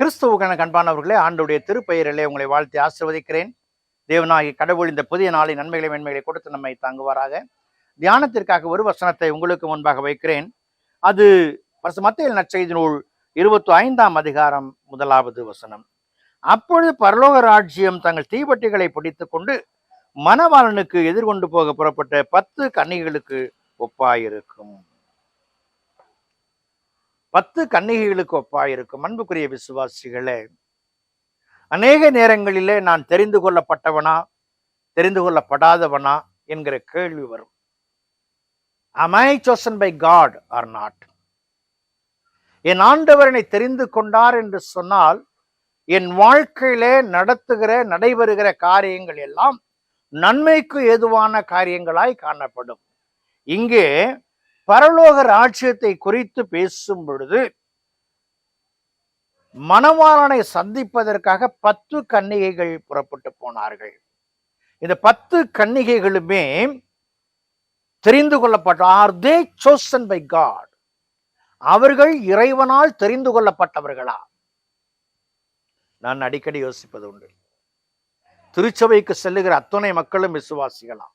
கிறிஸ்துவுக்கான கண்பானவர்களே ஆண்டுடைய திருப்பெயரிலே உங்களை வாழ்த்தி ஆசிர்வதிக்கிறேன். தேவனாகி கடவுள் இந்த புதிய நாளின் நன்மைகளை மென்மைகளை கொடுத்து நம்மை தாங்குவாராக. தியானத்திற்காக ஒரு வசனத்தை உங்களுக்கு முன்பாக வைக்கிறேன். அது மத்தியில் நற்செய்தி நூல் இருபத்தி ஐந்தாம் அதிகாரம் முதலாவது வசனம். அப்பொழுது பரலோக ராஜ்யம் தங்கள் தீவட்டிகளை பிடித்து கொண்டு மணவாளனுக்கு எதிர்கொண்டு போக புறப்பட்ட பத்து கன்னிகளுக்கு ஒப்பாயிருக்கும். பத்து கன்னிகைகளுக்கு ஒப்பாயிருக்கும். அன்புக்குரிய விசுவாசிகளே அநேக நேரங்களிலே நான் தெரிந்து கொள்ளப்பட்டவனா தெரிந்து கொள்ளப்படாதவனா என்கிற கேள்வி வரும். Am i chosen by God or not என் ஆண்டவரனை தெரிந்து கொண்டார் என்று சொன்னால் என் வாழ்க்கையிலே நடத்துகிற நடைபெறுகிற காரியங்கள் எல்லாம் நன்மைக்கு ஏதுவான காரியங்களாய் காணப்படும். இங்கே பரலோக ராஜ்யத்தை குறித்து பேசும் பொழுது மணவாளனை சந்திப்பதற்காக பத்து கன்னிகைகள் புறப்பட்டு போனார்கள். இந்த பத்து கன்னிகைகளுமே தெரிந்து கொள்ளப்பட்ட are they chosen by God அவர்கள் இறைவனால் தெரிந்து கொள்ளப்பட்டவர்களா? நான் அடிக்கடி யோசிப்பது உண்டு. திருச்சபைக்கு செல்லுகிற அத்துணை மக்களும் விசுவாசிகளாம்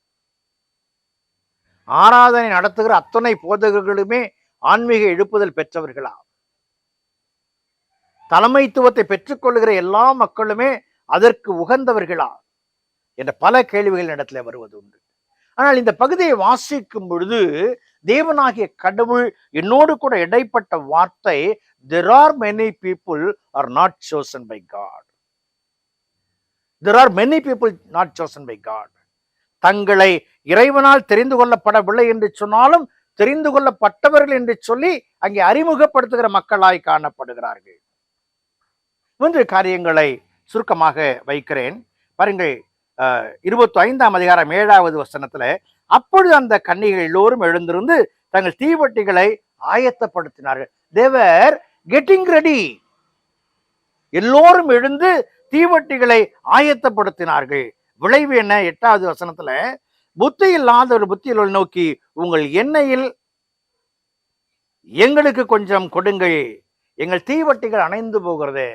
ஆராதனை நடத்துகிற அத்தனை போதகர்களுமே ஆன்மீக எழுப்புதல் பெற்றவர்களா தலைமைத்துவத்தை பெற்றுக்கொள்கிற எல்லா மக்களுமே அதற்கு உகந்தவர்களா என்ற பல கேள்விகள் இடத்துல வருவது உண்டு. ஆனால் இந்த பகுதியை வாசிக்கும் பொழுது தேவனாகிய கடவுள் என்னோடு கூட இடைப்பட்ட வார்த்தை there are many people are not chosen by God there are many people not chosen by God தங்களை இறைவனால் தெரிந்து கொள்ளப்படவில்லை என்று சொன்னாலும் தெரிந்து கொள்ளப்பட்டவர்கள் என்று சொல்லி அங்கே அறிமுகப்படுத்துகிற மக்களாய் காணப்படுகிறார்கள். மூன்று காரியங்களை சுருக்கமாக வைக்கிறேன். பாருங்கள் இருபத்தி ஐந்தாம் அதிகாரம் ஏழாவது வசனத்துல அப்பொழுது அந்த கன்னிகள் எல்லோரும் எழுந்திருந்து தங்கள் தீவட்டிகளை ஆயத்தப்படுத்தினார்கள். தேவர் கெட்டிங் ரெடி. எல்லோரும் எழுந்து தீவட்டிகளை ஆயத்தப்படுத்தினார்கள். விளைவு என்ன? எட்டாவது வசனத்துல புத்தி இல்லாத ஒரு புத்தியில் நோக்கி உங்கள் எண்ணெயில் எங்களுக்கு கொஞ்சம் கொடுங்கள். எங்கள் தீவட்டிகள் அணைந்து போகிறது.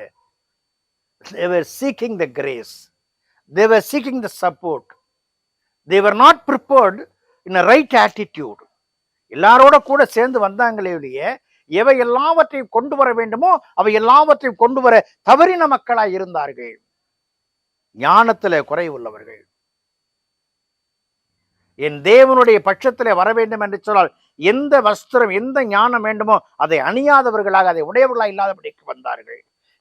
They are seeking the grace they are seeking the support they are not they in a right in எல்லாரோட கூட சேர்ந்து வந்தாங்களே ஒழிய எவை எல்லாவற்றையும் கொண்டு வர வேண்டுமோ அவை எல்லாவற்றையும் கொண்டு வர தவறின மக்களாய் இருந்தார்கள். ஞானத்துல குறைவுள்ளவர்கள். என் தேவனுடைய பட்சத்தில் வர வேண்டும் என்று சொன்னால் எந்த வஸ்திரம் எந்த ஞானம் வேண்டுமோ அதை அணியாதவர்களாக அதை உடையவர்களாக இல்லாதபடிக்கு வந்தார்கள்.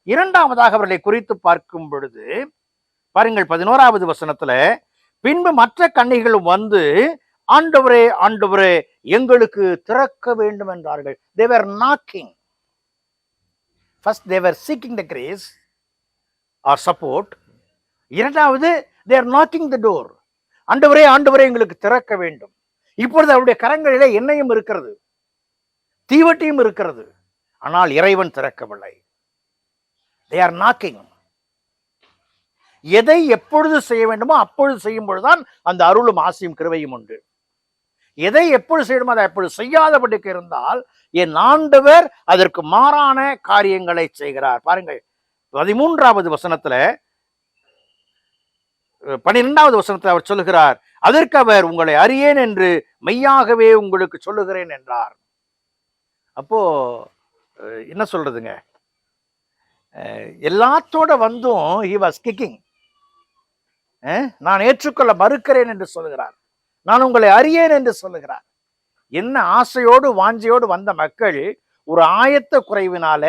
இரண்டாவதாக அவர்களை குறித்து பார்க்கும் பொழுது பாருங்கள் பதினோராவது வசனத்துல பின்பு மற்ற கன்னிகளும் வந்து ஆண்டவரே ஆண்டவரே எங்களுக்கு திறக்க வேண்டும் என்றார்கள். They are knocking first they are seeking the grace or support இரண்டாவது தேர் நாக்கிங் த டோர் ஆண்டவரே ஆண்டவரே எங்களுக்கு திறக்க வேண்டும். இப்பொழுது அவருடைய கரங்களிலே எண்ணெயும் இருக்கிறது தீவட்டியும் இருக்கிறது. ஆனால் இறைவன் திறக்கவில்லை. தே ஆர் நாக்கிங் எதை எப்பொழுது செய்ய வேண்டுமோ அப்பொழுது செய்யும் பொழுதுதான் அந்த அருளும் ஆசையும் கிருவையும் உண்டு. எதை எப்பொழுது செய்யணுமோ அதை எப்பொழுது செய்யாதபடிக்கு இருந்தால் என் ஆண்டவர் அதற்கு மாறான காரியங்களை செய்கிறார். பாருங்கள் பதிமூன்றாவது வசனத்துல பனிரெண்டாவது வசனத்தில் அவர் சொல்லுகிறார் அதற்கு அவர் உங்களை அறியேன் என்று மெய்யாகவே உங்களுக்கு சொல்லுகிறேன் என்றார். அப்போ என்ன சொல்றதுங்க? எல்லாத்தோட வந்தும் ஹி வாஸ் கிக்கிங் நான் ஏற்றுக்கொள்ள மறுக்கிறேன் என்று சொல்லுகிறார். நான் உங்களை அறியேன் என்று சொல்லுகிறார். என்ன ஆசையோடு வாஞ்சையோடு வந்த மக்கள் ஒரு ஆயத்த குறைவினால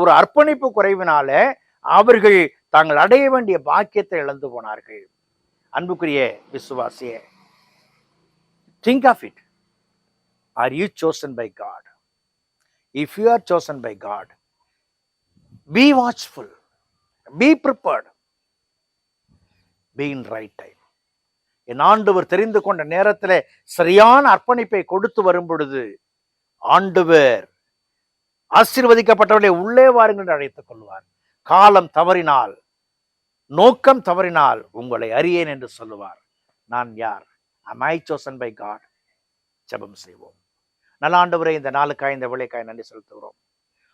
ஒரு அர்ப்பணிப்பு குறைவினால அவர்கள் தாங்கள் அடைய வேண்டிய பாக்கியத்தை இழந்து போனார்கள். அன்புக்குரிய விசுவாசிய think of it are you chosen by God if you are chosen by God be watchful be prepared be in right time என் ஆண்டவர் தெரிந்து கொண்ட நேரத்தில் சரியான அர்ப்பணிப்பை கொடுத்து வரும் பொழுது ஆண்டவர் ஆசீர்வதிக்கப்பட்டவர்களை உள்ளே வாருங்கள் என்று அழைத்துக் கொள்வார். காலம் தவறினால் நோக்கம் தவறினால் உங்களை அறியேன் என்று சொல்லுவார். நான் யார்? ஐ சோசன் பை காட் ஜெபம் செய்வோம். நல்லாண்டவரை இந்த நாளுக்காய் இந்த விளைக்காய் நன்றி செலுத்துகிறோம்.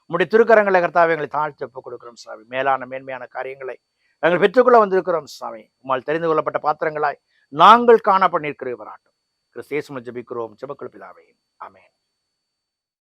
உங்களுடைய திருக்கரங்களை கர்த்தாவை எங்களை தாழ்த்தி ஒப்புக் கொடுக்கிறோம் சாமி. மேலான மேன்மையான காரியங்களை நாங்கள் பெற்றுக்கொள்ள வந்திருக்கிறோம் சாமி. உம்மால் தெரிந்து கொள்ளப்பட்ட பாத்திரங்களாய் நாங்கள் காணப்பட்டிருக்கிறவராட்டும் கிறிஸ்தேசம் ஜெபிக்கிறோம். ஜபிக்கிறோம் பிதாவே. அமேன்